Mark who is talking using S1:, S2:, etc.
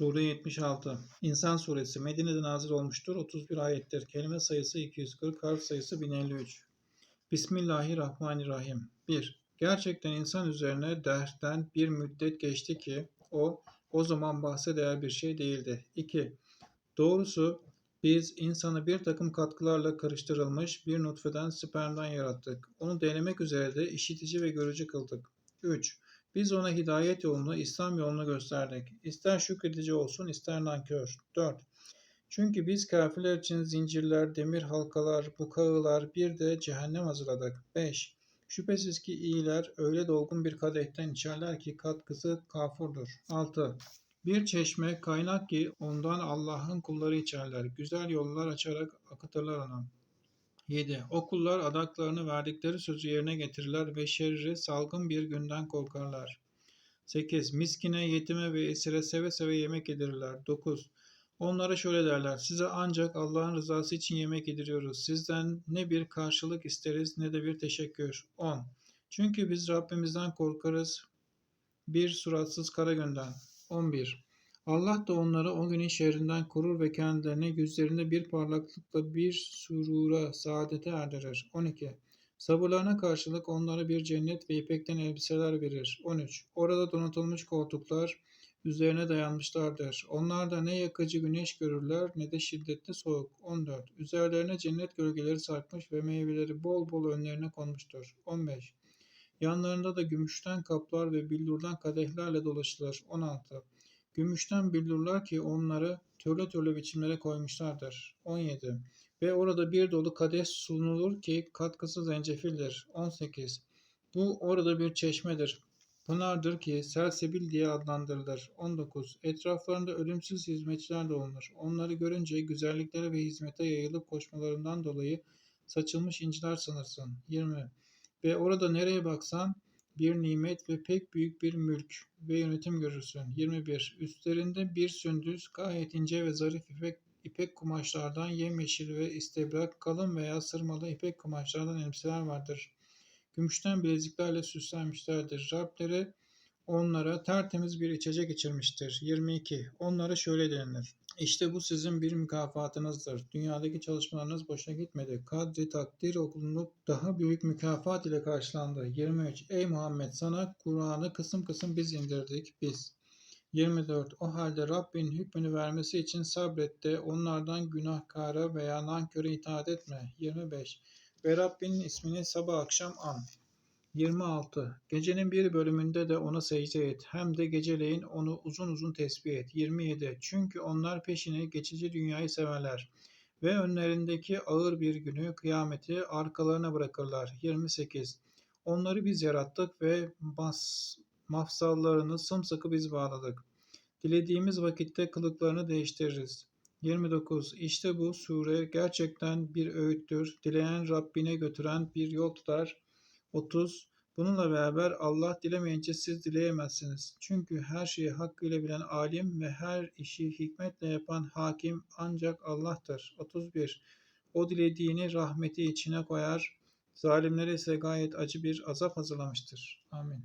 S1: Sure 76 İnsan Suresi Medine'de nazil olmuştur. 31 ayettir. Kelime sayısı 240, harf sayısı 1053. Bismillahirrahmanirrahim. 1. Gerçekten insan üzerine dertten bir müddet geçti ki o o zaman bahse değer bir şey değildi. 2. Doğrusu biz insanı bir takım katkılarla karıştırılmış bir nutfeden spermden yarattık. Onu denemek üzere de işitici ve görücü kıldık. 3. Biz ona hidayet yolunu, İslam yolunu gösterdik. İster şükredici olsun, ister nankör. 4. Çünkü biz kafirler için zincirler, demir halkalar, bukağılar, bir de cehennem hazırladık. 5. Şüphesiz ki iyiler öyle dolgun bir kadehten içerler ki katkısı kafurdur. 6. Bir çeşme kaynak ki ondan Allah'ın kulları içerler. Güzel yollar açarak akıtırlar onu. 7. O kullar adaklarını verdikleri sözü yerine getirirler ve şerri salgın bir günden korkarlar. 8. Miskine, yetime ve esire seve seve yemek yedirirler. 9. Onlara şöyle derler. Size ancak Allah'ın rızası için yemek yediriyoruz. Sizden ne bir karşılık isteriz ne de bir teşekkür. 10. Çünkü biz Rabbimizden korkarız bir suratsız kara günden. 11. Allah da onları o günün şerrinden korur ve kendilerini yüzlerinde bir parlaklıkla bir surura, saadete erdirir. 12. Sabırlarına karşılık onlara bir cennet ve ipekten elbiseler verir. 13. Orada donatılmış koltuklar üzerine dayanmışlardır. Onlar da ne yakıcı güneş görürler ne de şiddetli soğuk. 14. Üzerlerine cennet gölgeleri sarkmış ve meyveleri bol bol önlerine konmuştur. 15. Yanlarında da gümüşten kaplar ve billurdan kadehlerle dolaşılır. 16. Gümüşten billurlar ki onları türlü türlü biçimlere koymuşlardır. 17. Ve orada bir dolu kadeh sunulur ki katkısı zencefildir. 18. Bu orada bir çeşmedir. Pınardır ki Selsebil diye adlandırılır. 19. Etraflarında ölümsüz hizmetçiler de olunur. Onları görünce güzelliklere ve hizmete yayılıp koşmalarından dolayı saçılmış inciler sanırsın. 20. Ve orada nereye baksan bir nimet ve pek büyük bir mülk ve yönetim görürsün. 21. Üstlerinde bir sündüz gayet ince ve zarif ipek, ipek kumaşlardan yemyeşil ve istebrak kalın veya sırmalı ipek kumaşlardan elbiseler vardır. Gümüşten bileziklerle süslenmişlerdir. Rableri onlara tertemiz bir içecek içirmiştir. 22. Onlara şöyle denilir. İşte bu sizin bir mükafatınızdır. Dünyadaki çalışmalarınız boşuna gitmedi. Kadri takdir olunup daha büyük mükafat ile karşılandı. 23. Ey Muhammed sana Kur'an'ı kısım kısım biz indirdik biz. 24. O halde Rabbin hükmünü vermesi için sabret de onlardan günahkara veya nanköre itaat etme. 25. Ve Rabbinin ismini sabah akşam an. 26. Gecenin bir bölümünde de ona secde et. Hem de geceleyin onu uzun uzun tesbih et. 27. Çünkü onlar peşine geçici dünyayı severler. Ve önlerindeki ağır bir günü, kıyameti arkalarına bırakırlar. 28. Onları biz yarattık ve mas, mafsallarını sımsıkı biz bağladık. Dilediğimiz vakitte kılıklarını değiştiririz. 29. İşte bu sure gerçekten bir öğüttür. Dileyen Rabbine götüren bir yol tutar. 30. Bununla beraber Allah dilemeyince siz dileyemezsiniz. Çünkü her şeyi hakkıyla bilen alim ve her işi hikmetle yapan hakim ancak Allah'tır. 31. O dilediğini rahmeti içine koyar. Zalimlere ise gayet acı bir azap hazırlamıştır. Amin.